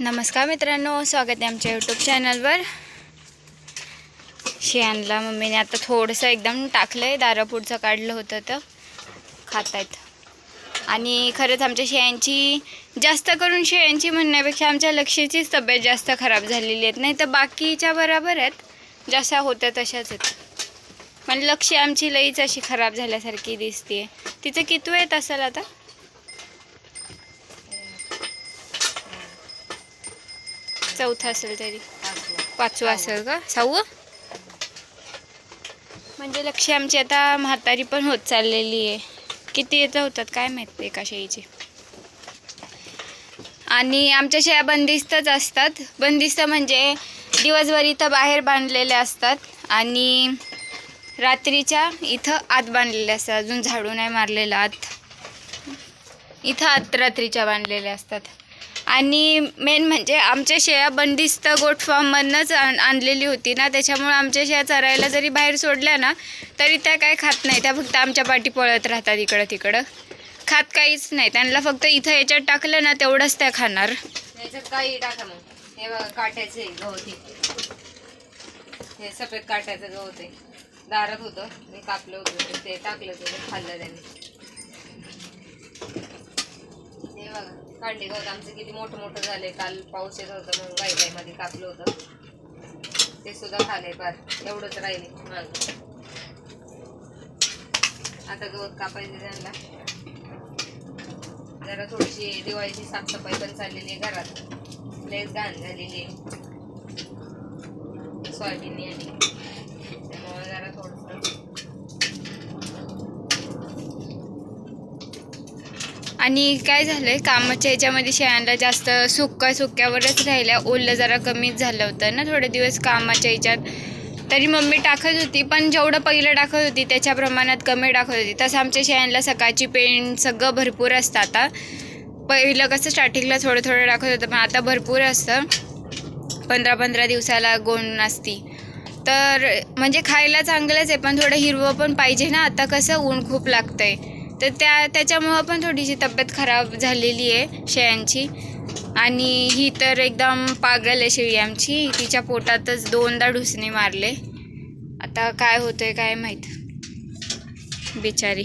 नमस्कार मित्रांनो स्वागत आहे आमच्या यूट्यूब चॅनलवर शेणला मम्मीने आता थोडंसं एकदम टाकलं आहे दारापुढचं काढलं होतं तर खात आहेत आणि खरंच आमच्या शेळ्यांची जास्त करून शेळ्यांची म्हणण्यापेक्षा आमच्या लक्षीचीच तब्येत जास्त खराब झालेली आहेत. नाही तर बाकीच्या बरोबर आहेत जशा होत्या तशाच आहेत. पण लक्ष आमची लईच अशी खराब झाल्यासारखी दिसते तिचं कितवं येत असेल आता? चौथा असेल तरी. पाचवं. असेल का? सहावं? म्हणजे लक्ष आमची आता म्हातारी पण होत चाललेली आहे. किती येतं होतात काय माहीत एका शेळीची आणि आमच्या शेळ्या बंदिस्तच असतात. बंदिस्त म्हणजे दिवसभर इथं बाहेर बांधलेल्या असतात आणि रात्रीच्या इथं आत बांधलेल्या असतात. अजून झाडू नाही मारलेलं आत. इथं आत रात्रीच्या बांधलेल्या असतात. आणि मेन म्हणजे आमच्या शेळ्या बंदिस्त गोट फार्ममधनंच आण आणलेली होती ना त्याच्यामुळे आमच्या शेळ्या चरायला जरी बाहेर सोडल्या ना तरी त्या काय खात नाही त्या फक्त आमच्या पाठी पळत राहतात इकडं तिकडं. खात काहीच नाही त्यांना फक्त इथं याच्यात टाकलं ना तेवढंच त्या खाणार. याच्यात काही टाका मग. हे बघा काट्याचे गवत. हे. हे सफेद काट्याचं गवत आहे. दारात होतं. मी कापलं होतं. ते टाकलं होतं. खाल्लं त्याने हे बघा गवत आमचं किती मोठं मोठं झाले काल पाऊस येत होतं मग गाई मध्ये कापलं होतं. ते सुद्धा खाले फार. एवढंच राहिले माग. आता गवत कापायचं त्यांना. जरा थोडीशी दिवाळीची साफसफाई पण चाललेली आहे घरात. लयच घाण झालेली आहे. सोयाबीन आणि त्यामुळे जरा थोडस आणि काय झालं आहे कामाच्या ह्याच्यामध्ये शेळ्यांना जास्त सुक्या सुक्यावरच राहिल्या. ओलं जरा कमीच झालं होतं ना थोडे दिवस कामाच्या ह्याच्यात. तरी मम्मी टाकत होती पण जेवढं पहिलं टाकत होती त्याच्या प्रमाणात कमी टाकत होती. तसं आमच्या शेळ्यांना सकाळची पेंट सगळं भरपूर असतं आता. पहिलं कसं स्टार्टिंगला थोडं थोडं टाकत होतं पण आता भरपूर असतं. पंधरा पंधरा दिवसाला गोण असती. तर म्हणजे खायला चांगलंच आहे पण थोडं हिरवं पण पाहिजे ना. आता कसं ऊन खूप लागतं आहे तर त्या त्याच्यामुळं पण थोडीशी तब्येत खराब झालेली आहे शेळ्यांची. आणि ही तर एकदम पागल आहे शेळी आमची. तिच्या पोटातच दोनदा ढुसणे मारले. आता काय होतंय काय माहीत. बिचारी.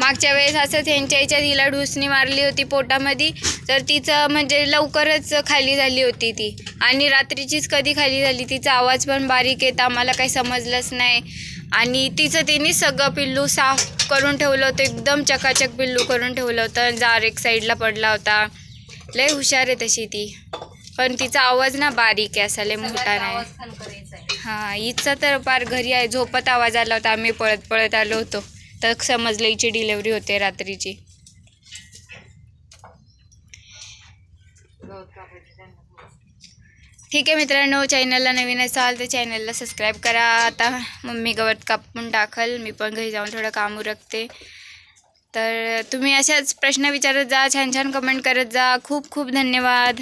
मागच्या वेळेस असंच ह्यांच्या याच्यात हिला ढुसणी मारली होती पोटामध्ये. तर तिचं म्हणजे लवकरच खाली झाली होती ती. आणि रात्रीचीच कधी खाली झाली तिचा आवाज पण बारीक येत आम्हाला काही समजलंच नाही. आणि तिचं तिने सगळं पिल्लू साफ करून ठेवलं होतं एकदम चकाचक पिल्लू करून ठेवलं होतं. जार एक साईडला पडला होता. लय हुशार आहे तशी ती. पण तिचा आवाज ना बारीक आहे असा लय मोठा नाही. हां हिचा तर फार घरी आहे झोपत आवाज आला होता. आम्ही पळत पळत आलो होतो. तर समजलं हिची डिलेवरी होते रात्रीची गवत कापायचं त्यांना थोडंसं. ठीक आहे मित्रांनो चॅनलला नवीन असाल तर चॅनलला सबस्क्राईब करा. आता मम्मी गवत कापून टाकल. मी पण घरी जाऊन थोडं काम उरकते. तर तुम्ही अशाच प्रश्न विचारत जा छान छान कमेंट करत जा. खूप खूप धन्यवाद.